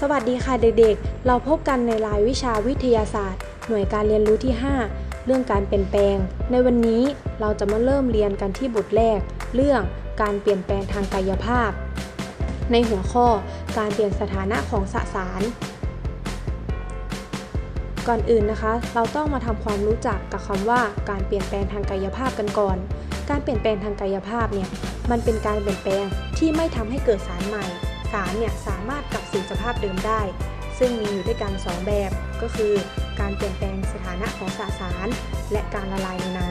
สวัสดีค่ะเด็กๆ เราพบกันในรายวิชาวิทยาศาสตร์ หน่วยการเรียนรู้ที่ 5 เรื่องการเปลี่ยนแปลง ในวันนี้เราจะมาเริ่มเรียนกันที่บทแรก เรื่องการเปลี่ยนแปลงทางกายภาพ ในหัวข้อการเปลี่ยนสถานะของสสาร ก่อนอื่นนะคะ เราต้องมาทำความรู้จักกับคำว่าการเปลี่ยนแปลงทางกายภาพกันก่อน การเปลี่ยนแปลงทางกายภาพเนี่ยมันเป็นการเปลี่ยนแปลงที่ไม่ทำให้เกิดสารใหม่ สารเนี่ยสามารถกลับสู่สภาพเดิมได้ ซึ่งมีอยู่ด้วยกัน 2 แบบ ก็คือ การเปลี่ยนแปลงสถานะของสสาร และการละลายในน้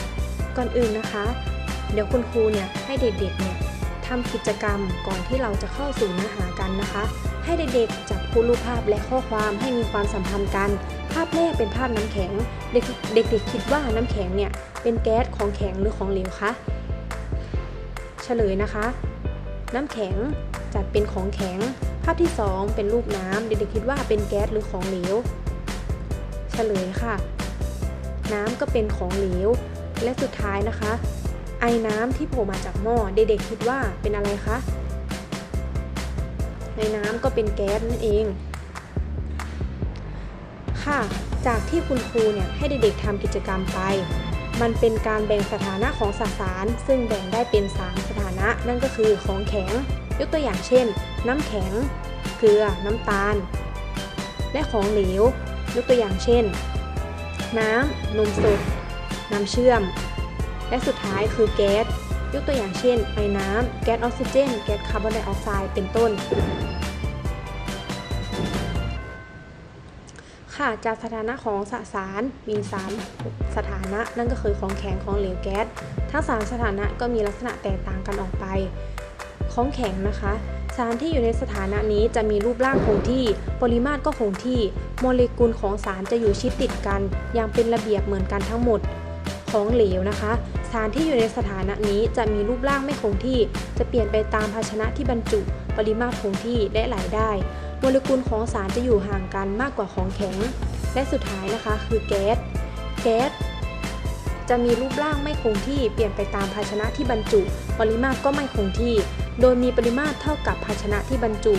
ำก่อนอื่นนะคะ เดี๋ยวคุณครูเนี่ยให้เด็กๆเนี่ยทำกิจกรรมก่อนที่เราจะเข้าสู่เนื้อหากันนะคะ ให้เด็กๆจับคู่รูปภาพและข้อความให้มีความสัมพันธ์กัน ภาพแรกเป็นภาพน้ำแข็ง เด็กๆคิดว่าน้ำแข็งเนี่ยเป็นแก๊สของแข็งหรือของเหลวคะ เฉลยนะคะ น้ำแข็ง จัดเป็นของแข็ง ภาพที่ 2 เป็นรูปน้ำเด็กๆคิดว่าเป็นแก๊สหรือของเหลว เฉลยค่ะ น้ำก็เป็นของเหลว และสุดท้ายนะคะ ไอ้น้ำที่โผล่มาจากหม้อเด็กๆคิดว่าเป็นอะไรคะในน้ำก็เป็นแก๊สนั่นเอง ค่ะ จากที่คุณครูเนี่ยให้เด็กๆทำกิจกรรมไป มันเป็นการแบ่งสถานะของสสาร ซึ่งแบ่งได้เป็น 3 สถานะ นั่นก็คือของแข็ง ยกตัวอย่างเช่น น้ำแข็ง เกลือ น้ำตาล และของเหลว ยกตัวอย่างเช่น น้ำ นมสด น้ำเชื่อม และสุดท้ายคือแก๊ส ยกตัวอย่างเช่น ไอน้ำ แก๊สออกซิเจน แก๊สคาร์บอนไดออกไซด์ เป็นต้น ค่ะจากสถานะของสสารมี 3 สถานะ นั่นก็คือของแข็งของเหลวแก๊ส ทั้ง 3 สถานะก็มีลักษณะแตกต่างกันออกไป ของแข็งนะคะ สารที่อยู่ในสถานะนี้จะมีรูปร่างคงที่ ปริมาตรก็คงที่ โมเลกุลของสารจะอยู่ชิดติดกัน อย่างเป็นระเบียบเหมือนกันทั้งหมด ของเหลวนะคะ สารที่อยู่ในสถานะนี้จะมีรูปร่างไม่คงที่ จะเปลี่ยนไปตามภาชนะที่บรรจุ ปริมาตรคงที่และไหลได้ โมเลกุลของสารจะอยู่ห่างกันมากกว่าของแข็ง และสุดท้ายนะคะคือแก๊ส แก๊สจะมีรูปร่างไม่คงที่เปลี่ยนไปตามภาชนะที่บรรจุ ปริมาตรก็ไม่คงที่ โดยมีปริมาตรเท่ากับภาชนะที่บรรจุ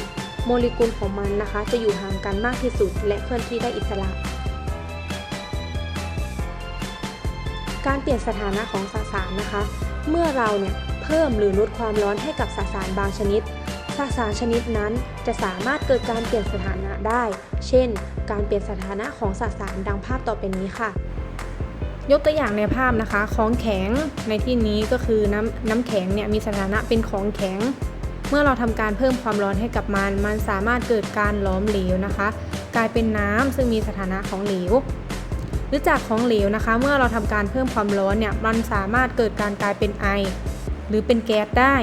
โมเลกุลของมันนะคะ จะอยู่ห่างกันมากที่สุด และเคลื่อนที่ได้อิสระ การเปลี่ยนสถานะของสสารนะคะ เมื่อเราเนี่ยเพิ่มหรือลดความร้อนให้กับสสารบางชนิด สสารชนิดนั้นจะสามารถเกิดการเปลี่ยนสถานะได้ เช่น การเปลี่ยนสถานะของสสารดังภาพต่อไปนี้ค่ะ ยกตัวอย่างในภาพนะคะ ของแข็งในที่นี้ก็คือน้ำน้ำแข็งเนี่ยมีสถานะเป็นของแข็ง เมื่อเราทำการเพิ่มความร้อนให้กับมัน มันสามารถเกิดการหลอมเหลวนะคะ กลายเป็นน้ำซึ่งมีสถานะของเหลวหรือจากของเหลวนะคะ เมื่อเราทำการเพิ่มความร้อนเนี่ยมันสามารถเกิดการกลายเป็นไอ หรือเป็นแก๊สได้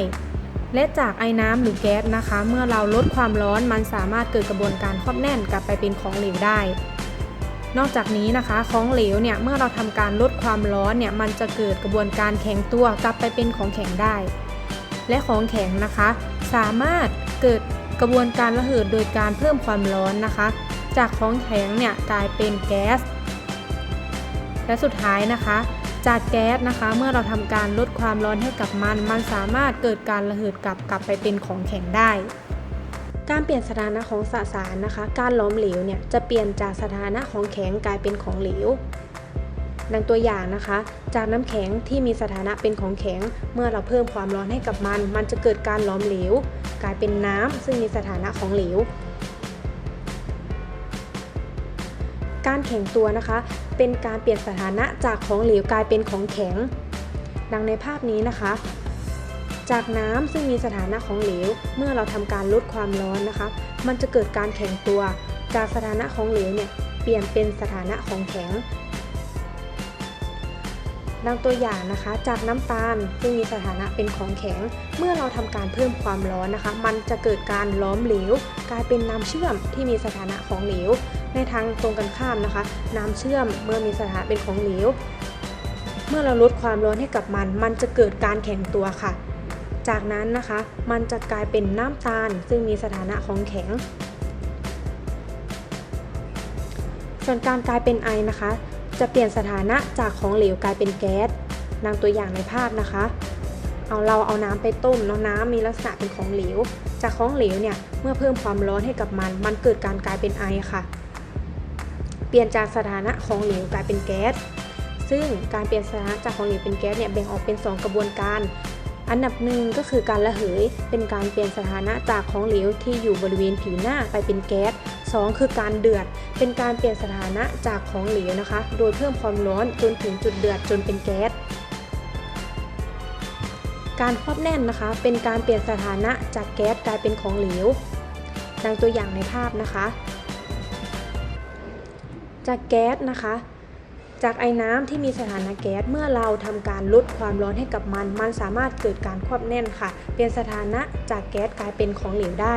และจากไอ้น้ำหรือแก๊สนะคะ เมื่อเราลดความร้อนมันสามารถเกิดกระบวนการครอบแน่นกลับไปเป็นของเหลวได้ นอกจากนี้นะคะของเหลวเนี่ยเมื่อเราทำการลดความร้อนเนี่ยมันจะเกิดกระบวนการแข็งตัวกลับไปเป็นของแข็งได้ และของแข็งนะคะ สามารถเกิดกระบวนการระเหิดโดยการเพิ่มความร้อนนะคะ จากของแข็งเนี่ยกลายเป็นแก๊สและสุดท้ายนะคะ จากแก๊สนะคะ เมื่อเราทำการลดความร้อนให้กับมัน มันสามารถเกิดการระเหิดกลับกลับไปเป็นของแข็งได้ การเปลี่ยนสถานะของสสารนะคะ การล้อมเหลวเนี่ยจะเปลี่ยนจากสถานะของแข็งกลายเป็นของเหลวดังตัวอย่างนะคะ จากน้ำแข็งที่มีสถานะเป็นของแข็ง เมื่อเราเพิ่มความร้อนให้กับมัน มันจะเกิดการล้อมเหลว กลายเป็นน้ำซึ่งมีสถานะของเหลว การแข็งตัวนะคะ เป็นการเปลี่ยนสถานะจากของเหลวกลายเป็นของแข็ง ดังในภาพนี้นะคะ จากน้ำซึ่งมีสถานะของเหลว เมื่อเราทำการลดความร้อนนะคะ มันจะเกิดการแข็งตัว จากสถานะของเหลวเนี่ยเปลี่ยนเป็นสถานะของแข็ง ดังตัวอย่างนะคะ จากน้ำตาลซึ่งมีสถานะเป็นของแข็ง เมื่อเราทำการเพิ่มความร้อนนะคะ มันจะเกิดการล้อมเหลว กลายเป็นน้ำเชื่อมที่มีสถานะของเหลว ในทางตรงกันข้ามนะคะ น้ำเชื่อมเมื่อมีสถานะเป็นของเหลว เมื่อเราลดความร้อนให้กับมัน มันจะเกิดการแข็งตัวค่ะ จากนั้นนะคะ มันจะกลายเป็นน้ำตาล ซึ่งมีสถานะของแข็ง ส่วนการกลายเป็นไอนะคะ จะเปลี่ยนสถานะจากของเหลวกลายเป็นแก๊สดังตัวอย่างในภาพนะคะ เอาเราเอาน้ำไปต้มเนาะน้ำมีลักษณะเป็นของเหลว จากของเหลวเนี่ยเมื่อเพิ่มความร้อนให้กับมัน มันเกิดการกลายเป็นไอค่ะ เปลี่ยนจากสถานะของเหลวกลายเป็นแก๊ส ซึ่งการเปลี่ยนสถานะจากของเหลวเป็นแก๊สเนี่ยแบ่งออกเป็น 2 กระบวนการ อันดับหนึ่งก็คือการระเหย เป็นการเปลี่ยนสถานะจากของเหลวที่อยู่บริเวณผิวหน้าไปเป็นแก๊ส 2 คือการเดือด เป็นการเปลี่ยนสถานะจากของเหลวนะคะ โดยเพิ่มความร้อนจนถึงจุดเดือดจนเป็นแก๊ส การควบแน่นนะคะ เป็นการเปลี่ยนสถานะจากแก๊สกลายเป็นของเหลว ดังตัวอย่างในภาพนะคะ จากแก๊สนะคะ จากไอ้น้ำที่มีสถานะแก๊ส เมื่อเราทำการลดความร้อนให้กับมัน มันสามารถเกิดการควบแน่นค่ะ เปลี่ยนสถานะจากแก๊สกลายเป็นของเหลวได้